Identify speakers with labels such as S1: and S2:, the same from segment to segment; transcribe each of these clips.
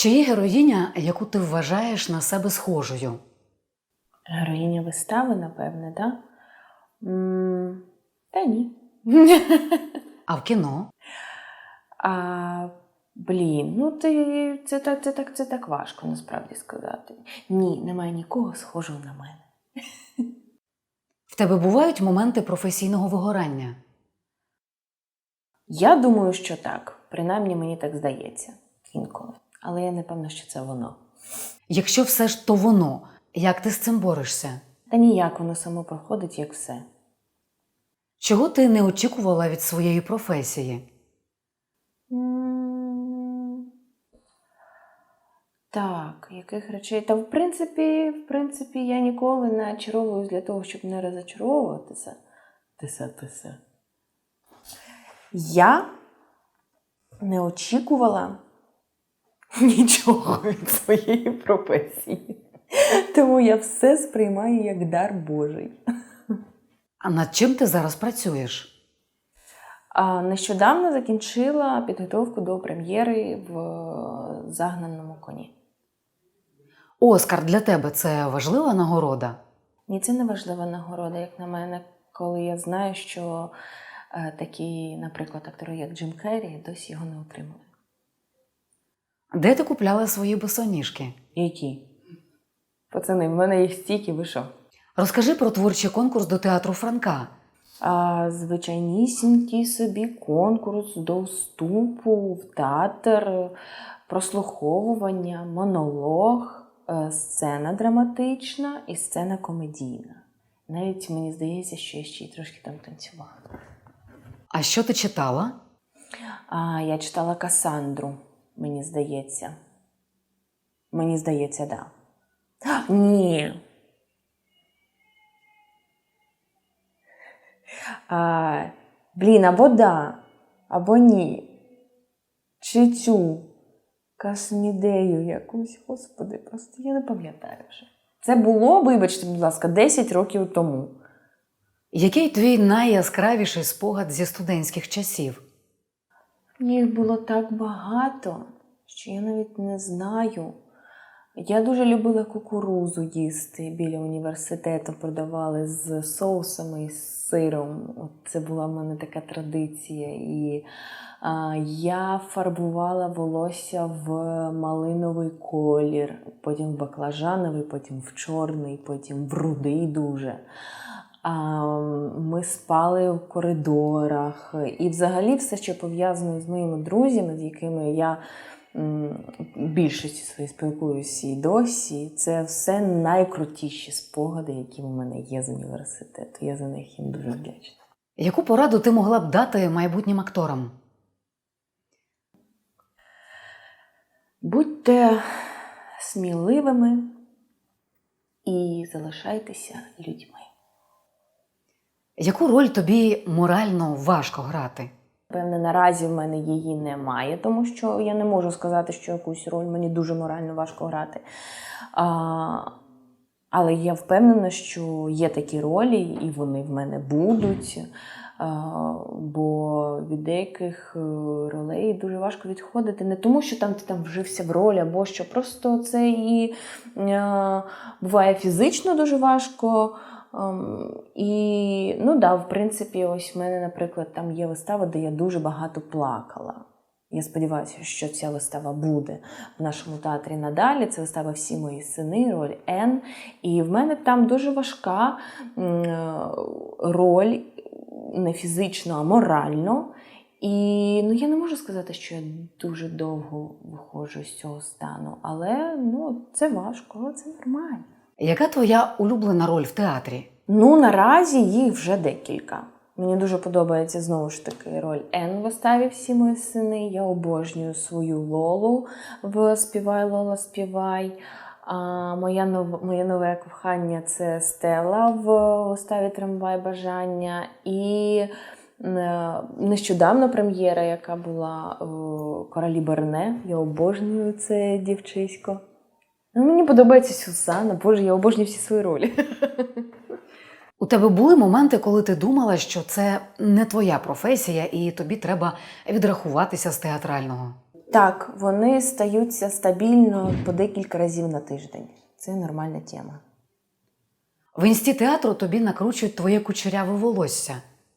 S1: Чи є героїня, яку ти вважаєш на себе схожою?
S2: Героїня вистави, напевне, так? М, Та ні.
S1: А в кіно?
S2: А, блін, ну ти це так, це так, це так важко насправді сказати. Ні, немає нікого схожого на мене.
S1: В тебе бувають моменти професійного вигорання?
S2: Я думаю, що так. Принаймні мені так здається інколи. Але я не певна, що це воно.
S1: Якщо все ж то воно, як ти з цим борешся?
S2: Та ніяк воно само проходить, як все.
S1: Чого ти не очікувала від своєї професії?
S2: Так, яких речей? Та в принципі, в принципі, я ніколи не очаровуюсь для того, щоб не розочаровуватися. Тиса, тиса. Я не очікувала нічого від своєї професії. Тому я все сприймаю як дар Божий.
S1: А над чим ти зараз працюєш?
S2: А нещодавно закінчила підготовку до прем'єри в е, загнаному коні.
S1: Оскар для тебе це важлива нагорода?
S2: Ні, це не важлива нагорода, як на мене, коли я знаю, що е, такі, наприклад, актори, як Джим Керрі, досі його не отримали.
S1: Де ти купляла свої босоніжки?
S2: Які? Пацани, в мене їх стільки, ви що?
S1: Розкажи про творчий конкурс до театру Франка.
S2: А, звичайнісінький собі конкурс до вступу в театр, прослуховування, монолог, е, сцена драматична і сцена комедійна. Навіть мені здається, що я ще й трошки там танцювала.
S1: А що ти читала?
S2: А, я читала Касандру, мені здається. Мені здається, да. Ні. А, блін, або да, або ні. Чи цю касмідею якусь, господи, просто я не пам'ятаю вже. Це було, вибачте, будь ласка, 10 років тому.
S1: Який твій найяскравіший спогад зі студентських часів?
S2: Їх було так багато, що я навіть не знаю. Я дуже любила кукурузу їсти біля університету, продавали з соусами і з сиром. От це була в мене така традиція. І а, я фарбувала волосся в малиновий колір, потім в баклажановий, потім в чорний, потім в рудий дуже. А, Ми спали в коридорах. І взагалі все, що пов'язано з моїми друзями, з якими я більшості своїй спілкуюся і досі, це все найкрутіші спогади, які в мене є з університету. Я за них їм дуже вдячна.
S1: Яку пораду ти могла б дати майбутнім акторам?
S2: Будьте сміливими і залишайтеся людьми.
S1: Яку роль тобі морально важко грати?
S2: Певне, наразі в мене її немає, тому що я не можу сказати, що якусь роль мені дуже морально важко грати. А, але я впевнена, що є такі ролі, і вони в мене будуть. А, бо від деяких е, ролей дуже важко відходити. Не тому, що там ти там вжився в роль, або що просто це і е, буває фізично дуже важко. Ем, і, ну да, в принципі, ось в мене, наприклад, там є вистава, де я дуже багато плакала. Я сподіваюся, що ця вистава буде в нашому театрі надалі. Це вистава Всі мої сини, роль Н. І в мене там дуже важка е, роль не фізично, а морально. І ну, я не можу сказати, що я дуже довго виходжу з цього стану, але ну, це важко, це нормально.
S1: Яка твоя улюблена роль в театрі?
S2: Ну, наразі їх вже декілька. Мені дуже подобається знову ж таки роль Ен в виставі Всі мої сини. Я обожнюю свою Лолу в Співай Лола, співай. А моя нов... Моє нове кохання це Стела в виставі Трамвай бажання. І е, нещодавно прем'єра, яка була Королі Берне. Я обожнюю це дівчисько. Ну, мені подобається Сюзанна, боже, я обожнюю всі свої ролі.
S1: У тебе були моменти, коли ти думала, що це не твоя професія, і тобі треба відрахуватися з театрального.
S2: Так, вони стаються стабільно по декілька разів на тиждень. Це нормальна тема.
S1: В інсті театру тобі накручують твоє кучеряве волосся.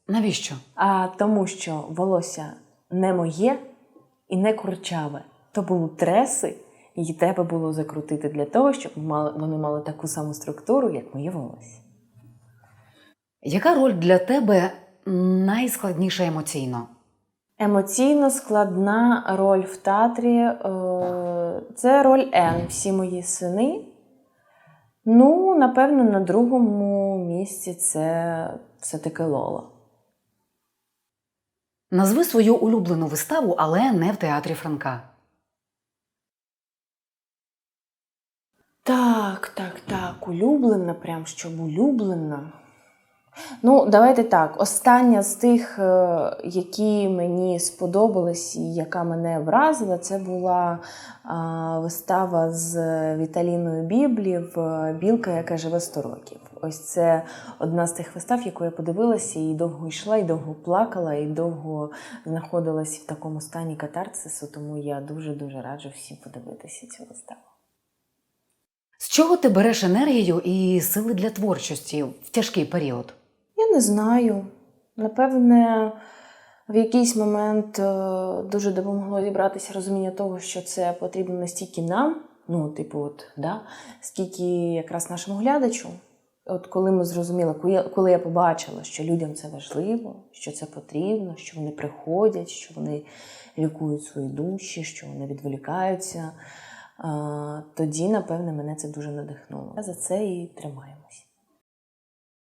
S1: Навіщо?
S2: А тому, що волосся не моє і не курчаве, то були треси, і треба було закрутити для того, щоб вони мали таку саму структуру, як моє волосся.
S1: Яка роль для тебе найскладніша емоційно?
S2: Емоційно складна роль в театрі е, це роль Н, всі мої сини. Ну, напевно, на другому місці це все-таки Лола.
S1: Назви свою улюблену виставу, але не в театрі Франка.
S2: Так, так, так, улюблена, прям щоб улюблена. Ну, давайте так. Остання з тих, е, які мені сподобались і яка мене вразила, це була вистава з Віталіною Біблі в Білка, яка живе 100 років. Ось це одна з тих вистав, яку я подивилася і довго йшла, і довго плакала, і довго знаходилась в такому стані катарсису, тому я дуже-дуже раджу всім подивитися цю виставу.
S1: З чого ти береш енергію і сили для творчості в тяжкий період?
S2: Я не знаю. Напевне, в якийсь момент е, дуже допомогло зібратися розуміння того, що це потрібно не стільки нам, ну, типу, от, да, скільки якраз нашому глядачу. От коли ми зрозуміли, коли я, побачила, що людям це важливо, що це потрібно, що вони приходять, що вони лікують свої душі, що вони відволікаються, тоді, напевне, мене це дуже надихнуло. За це і тримаємось.